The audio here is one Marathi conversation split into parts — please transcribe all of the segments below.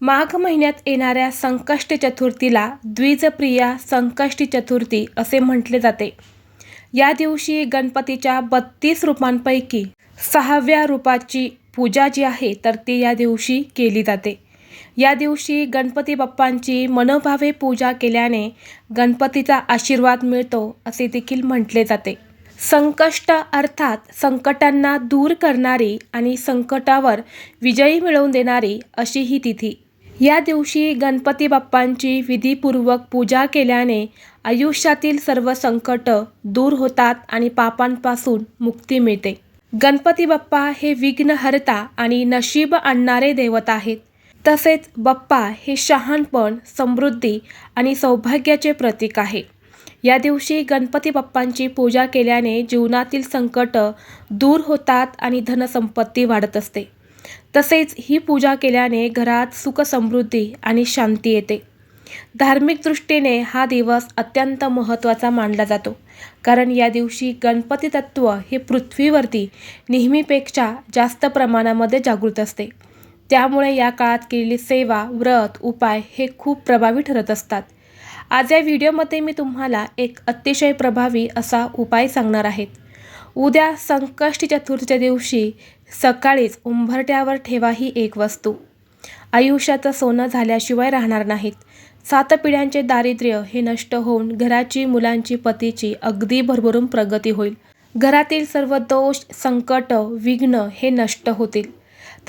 माघ महिन्यात येणाऱ्या संकष्ट चतुर्थीला द्विजप्रिया संकष्टी चतुर्थी असे म्हटले जाते. या दिवशी गणपतीच्या बत्तीस रूपांपैकी सहाव्या रूपाची पूजा जी आहे तर ती या दिवशी केली जाते. या दिवशी गणपती बाप्पांची मनोभावे पूजा केल्याने गणपतीचा आशीर्वाद मिळतो असे देखील म्हटले जाते. संकष्ट अर्थात संकटांना दूर करणारी आणि संकटावर विजयी मिळवून देणारी अशी ही तिथी. या दिवशी गणपती बाप्पांची विधीपूर्वक पूजा केल्याने आयुष्यातील सर्व संकट दूर होतात आणि पापांपासून मुक्ती मिळते. गणपती बाप्पा हे विघ्नहर्ता आणि नशीब आणणारे दैवत आहेत. तसेच बाप्पा हे शहाणपण समृद्धी आणि सौभाग्याचे प्रतीक आहे. या दिवशी गणपती बाप्पांची पूजा केल्याने जीवनातील संकट दूर होतात आणि धनसंपत्ती वाढत असते. तसेच ही पूजा केल्याने घरात सुख समृद्धी आणि शांती येते. धार्मिक दृष्टीने हा दिवस अत्यंत महत्त्वाचा मानला जातो. कारण या दिवशी गणपती तत्व हे पृथ्वीवरती नेहमीपेक्षा जास्त प्रमाणामध्ये जागृत असते. त्यामुळे या काळात केलेली सेवा व्रत उपाय हे खूप प्रभावी ठरत असतात. आज या व्हिडिओमध्ये मी तुम्हाला एक अतिशय प्रभावी असा उपाय सांगणार आहेत उद्या संकष्टी चतुर्थीच्या दिवशी सकाळीच उंबरट्यावर ठेवा ही एक वस्तू. आयुष्याचं सोनं झाल्याशिवाय राहणार नाहीत. सात पिढ्यांचे दारिद्र्य हे नष्ट होऊन घराची मुलांची पतीची अगदी भरभरून प्रगती होईल. घरातील सर्व दोष संकट विघ्न हे नष्ट होतील.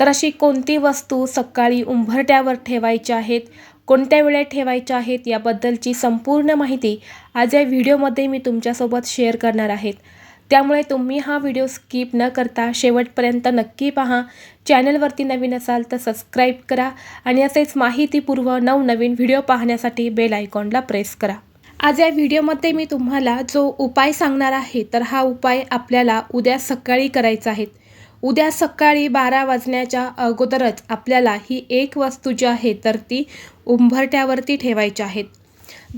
तर अशी कोणती वस्तू सकाळी उंबरट्यावर ठेवायच्या आहेत कोणत्या वेळेत ठेवायच्या आहेत याबद्दलची संपूर्ण माहिती आज या व्हिडिओमध्ये मी तुमच्यासोबत शेअर करणार आहेत त्यामुळे तुम्ही हा व्हिडिओ स्किप न करता शेवटपर्यंत नक्की पहा. चॅनलवरती नवीन असाल तर सबस्क्राईब करा आणि असेच माहितीपूर्व नवनवीन व्हिडिओ पाहण्यासाठी बेल आयकॉनला प्रेस करा. आज या व्हिडिओमध्ये मी तुम्हाला जो उपाय सांगणार आहे तर हा उपाय आपल्याला उद्या सकाळी करायचा आहे. उद्या सकाळी बारा वाजण्याच्या अगोदरच आपल्याला ही एक वस्तू जी आहे तर ती उंबरट्यावरती ठेवायची आहेत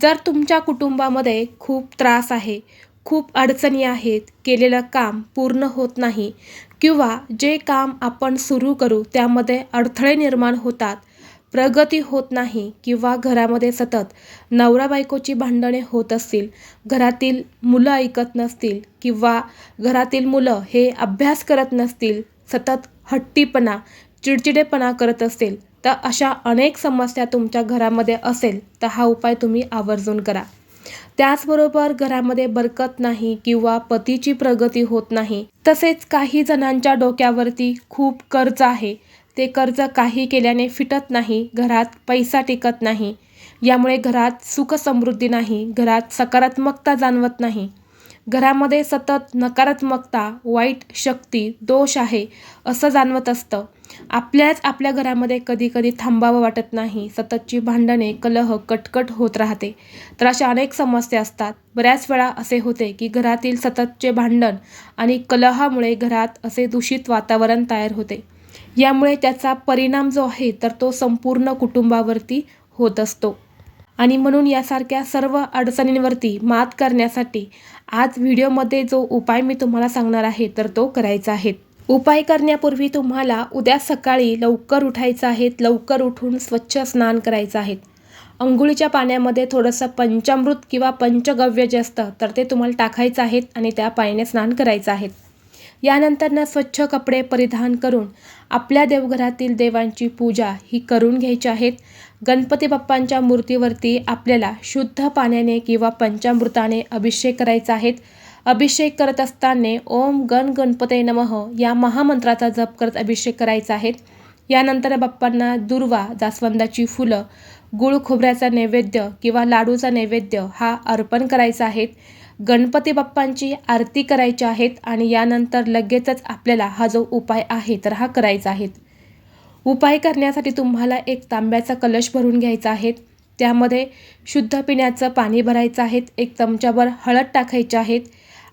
जर तुमच्या कुटुंबामध्ये खूप त्रास आहे खूप अडचणी आहेत केलेलं काम पूर्ण होत नाही किंवा जे काम आपण सुरू करू त्यामध्ये अडथळे निर्माण होतात प्रगती होत नाही किंवा घरामध्ये सतत नवरा बायकोची भांडणे होत असतील घरातील मुलं ऐकत नसतील किंवा घरातील मुलं हे अभ्यास करत नसतील सतत हट्टीपणा चिडचिडेपणा करत असतील तर अशा अनेक समस्या तुमच्या घरामध्ये असेल तर हा उपाय तुम्ही आवर्जून करा. त्याचबरोबर घरामध्ये बरकत नाही किंवा पतीची प्रगती होत नाही तसेच काही जणांच्या डोक्यावरती खूप कर्ज आहे. ते कर्ज काही केल्याने फिटत नाही घरात पैसा टिकत नाही. यामुळे घरात सुख समृद्धी नाही घरात सकारात्मकता जाणवत नाही. घरामध्ये सतत नकारात्मकता वाईट शक्ती दोष आहे असं जाणवत असतं. आपल्याच आपल्या घरामध्ये कधी कधी थांबावं वाटत नाही. सततची भांडणे कलह कटकट होत राहते. तर अशा अनेक समस्या असतात. बऱ्याच वेळा असे होते की घरातील सततचे भांडण आणि कलहामुळे घरात असे दूषित वातावरण तयार होते. यामुळे त्याचा परिणाम जो आहे तर तो संपूर्ण कुटुंबावरती होत असतो. आणि म्हणून यासारख्या सर्व अडचणींवरती मात करण्यासाठी आज व्हिडिओमध्ये जो उपाय मी तुम्हाला सांगणार आहे तर तो करायचा आहे. उपाय करण्यापूर्वी तुम्हाला उद्या सकाळी लवकर उठायचं आहे लवकर उठून स्वच्छ स्नान करायचं आहे. अंघोळीच्या पाण्यामध्ये थोडंसं पंचामृत किंवा पंचगव्य जे असतं तर ते तुम्हाला टाकायचं आहे आणि त्या पाण्याने स्नान करायचं आहे. यानंतर स्वच्छ कपडे परिधान करून आपल्या देवघरातील देवांची पूजा ही करून घ्यायची आहेत गणपती बाप्पांच्या मूर्तीवरती आपल्याला शुद्ध पाण्याने किंवा पंचामृताने अभिषेक करायचा आहे. अभिषेक करत असताना ओम गण गणपते नमः या महामंत्राचा जप करत अभिषेक करायचा आहे. यानंतर बाप्पांना दुर्वा जास्वंदाची फुलं गुळ खोबऱ्याचा नैवेद्य किंवा लाडूचा नैवेद्य हा अर्पण करायचा आहे. गणपती बाप्पांची आरती करायची आहेत आणि यानंतर लगेचच आपल्याला हा जो उपाय आहे तर हा करायचा आहे. उपाय करण्यासाठी तुम्हाला एक तांब्याचा कलश भरून घ्यायचा आहे. त्यामध्ये शुद्ध पिण्याचं पाणी भरायचं आहे. एक चमच्याभर हळद टाकायची आहेत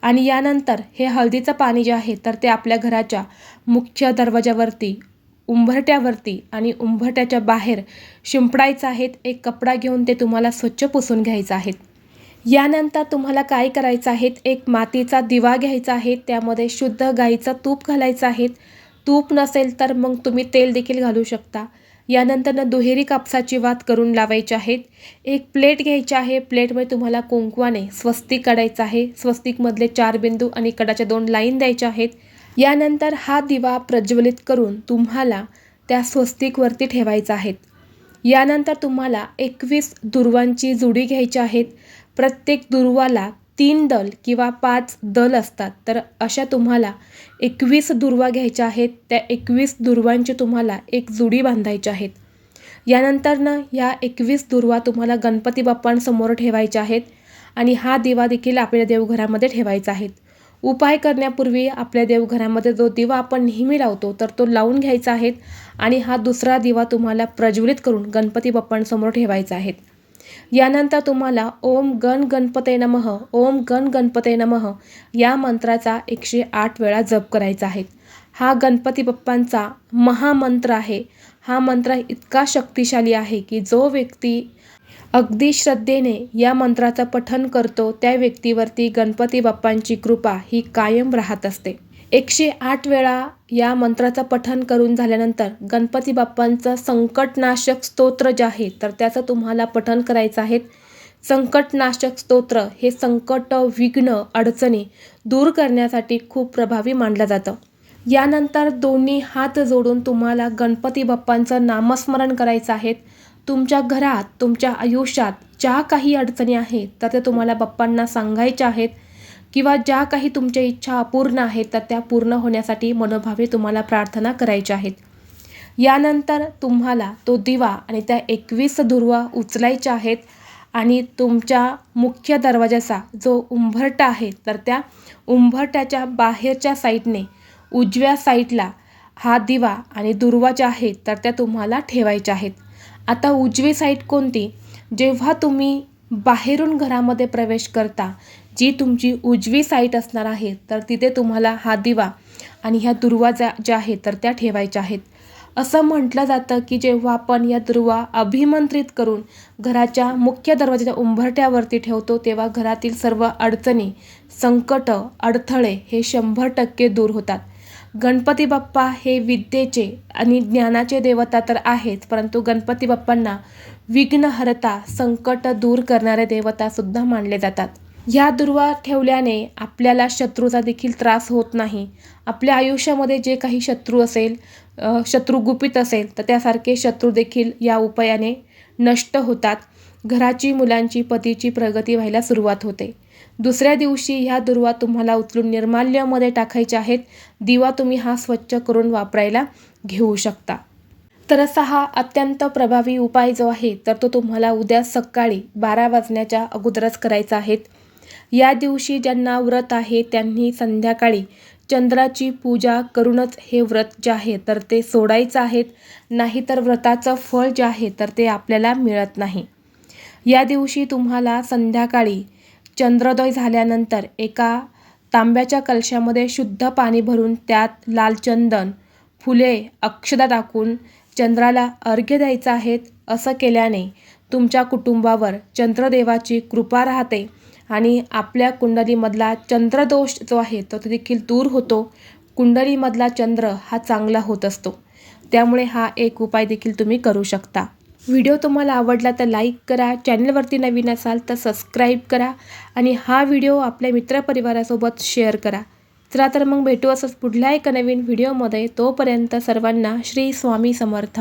आणि यानंतर हे हळदीचं पाणी जे आहे तर ते आपल्या घराच्या मुख्य दरवाजावरती उंबरट्यावरती आणि उंबरट्याच्या बाहेर शिंपडायचं आहेत. एक कपडा घेऊन ते तुम्हाला स्वच्छ पुसून घ्यायचं आहेत. यानंतर तुम्हाला काय करायचं आहे एक मातीचा दिवा घ्यायचा आहे. त्यामध्ये शुद्ध गाईचं तूप घालायचं आहे. तूप नसेल तर मग तुम्ही तेल देखील घालू शकता. यानंतरनं दुहेरी कापसाची वात करून लावायची आहेत. एक प्लेट घ्यायची आहे. प्लेटमध्ये तुम्हाला कुंकवाने स्वस्तिक काढायचं आहे. स्वस्तिकमधले चार बिंदू आणि कडाच्या दोन लाईन द्यायच्या आहेत. यानंतर हा दिवा प्रज्वलित करून तुम्हाला त्या स्वस्तिकवरती ठेवायचा आहेत. यानंतर तुम्हाला एकवीस दुर्वांची जुडी घ्यायची आहेत. प्रत्येक दुर्वाला तीन दल किंवा पाच दल असतात. तर अशा तुम्हाला एकवीस दुर्वा घ्यायच्या आहेत. त्या एकवीस दुर्वांची तुम्हाला एक जुडी बांधायची आहेत. यानंतरनं या एकवीस दुर्वा तुम्हाला गणपती बाप्पांसमोर ठेवायच्या आहेत आणि हा दिवा देखील आपल्या देवघरामध्ये ठेवायचा आहे. उपाय करण्यापूर्वी आपल्या देवघरामध्ये जो दिवा आपण नेहमी लावतो तर तो लावून घ्यायचा आहे आणि हा दुसरा दिवा तुम्हाला प्रज्वलित करून गणपती बाप्पांसमोर ठेवायचा आहे. यानंतर तुम्हाला ओम गण गणपते नमः ओम गण गणपते नमः या मंत्राचा एकशे आठ वेळा जप करायचा आहे. हा गणपती बाप्पांचा महामंत्र आहे. हा मंत्र इतका शक्तिशाली आहे की जो व्यक्ती अगदी श्रद्धेने या मंत्राचं पठन करतो त्या व्यक्तीवरती गणपती बाप्पांची कृपा ही कायम राहत असते. एकशे आठ वेळा या मंत्राचं पठण करून झाल्यानंतर गणपती बाप्पांचं संकटनाशक स्तोत्र जे आहे तर त्याचं तुम्हाला पठण करायचं आहे. संकटनाशक स्तोत्र हे संकट विघ्न अडचणी दूर करण्यासाठी खूप प्रभावी मानलं जातं. यानंतर दोन्ही हात जोडून तुम्हाला गणपती बाप्पांचं नामस्मरण करायचं आहे. तुमच्या घरात तुमच्या आयुष्यात ज्या काही अडचणी आहेत तर त्या तुम्हाला बाप्पांना सांगायच्या आहेत. किंवा ज्या काही तुमच्या इच्छा अपूर्ण आहेत तर त्या पूर्ण होण्यासाठी मनोभावे तुम्हाला प्रार्थना करायच्या आहेत. यानंतर तुम्हाला तो दिवा आणि त्या एकवीस दुर्वा उचलायच्या आहेत आणि तुमच्या मुख्य दरवाजाचा जो उंभरटा आहे तर त्या उंभरट्याच्या बाहेरच्या साईडने उजव्या साईडला हा दिवा आणि दुर्वा ज्या आहेत तर त्या तुम्हाला ठेवायच्या आहेत. आता उजवी साईड कोणती? जेव्हा तुम्ही बाहेरून घरामध्ये प्रवेश करता जी तुमची उजवी साईट असणार आहे तर तिथे तुम्हाला हा दिवा आणि ह्या दुर्वा ज्या ज्या आहेत तर त्या ठेवायच्या आहेत. असं म्हटलं जातं की जेव्हा आपण या दुर्वा अभिमंत्रित करून घराच्या मुख्य दरवाजाच्या उंबरट्यावरती ठेवतो तेव्हा घरातील सर्व अडचणी संकट अडथळे हे शंभर टक्के दूर होतात. गणपती बाप्पा हे विद्येचे आणि ज्ञानाचे देवता तर आहेच परंतु गणपती बाप्पांना विघ्नहरता संकट दूर करणारे देवतासुद्धा मानले जातात. ह्या दुर्वा ठेवल्याने आपल्याला शत्रूचा देखील त्रास होत नाही. आपल्या आयुष्यामध्ये जे काही शत्रू असेल शत्रू गुपित असेल तर त्यासारखे शत्रू देखील या उपायाने नष्ट होतात. घराची मुलांची पतीची प्रगती व्हायला सुरुवात होते. दुसऱ्या दिवशी ह्या दुर्वा तुम्हाला उचलून निर्माल्यामध्ये टाकायच्या आहेत. दिवा तुम्ही हा स्वच्छ करून वापरायला घेऊ शकता. तर असा हा अत्यंत प्रभावी उपाय जो आहे तर तो तुम्हाला उद्या सकाळी बारा वाजण्याच्या अगोदरच करायचा आहे. या दिवशी ज्यांना व्रत आहे त्यांनी संध्याकाळी चंद्राची पूजा करूनच हे व्रत जे आहे तर ते सोडायचं आहेत नाहीतर व्रताचं फळ जे आहे तर ते आपल्याला मिळत नाही. या दिवशी तुम्हाला संध्याकाळी चंद्रोदय झाल्यानंतर एका तांब्याच्या कलशामध्ये शुद्ध पाणी भरून त्यात लाल चंदन फुले अक्षदा टाकून चंद्राला अर्घ्य द्यायचं आहेत असं केल्याने तुमच्या कुटुंबावर चंद्रदेवाची कृपा राहते. आणि आपल्या कुंडलीमधला चंद्रदोष जो आहे तो देखील दूर होतो. कुंडलीमधला चंद्र हा चांगला होत असतो. त्यामुळे हा एक उपाय देखील तुम्ही करू शकता. व्हिडिओ तुम्हाला आवडला तर लाईक करा चॅनलवरती नवीन असाल तर सबस्क्राईब करा आणि हा व्हिडिओ आपल्या मित्रपरिवारासोबत शेअर करा. चला तर मग भेटू असंच पुढल्या एका नवीन व्हिडिओमध्ये. तोपर्यंत सर्वांना श्री स्वामी समर्थ.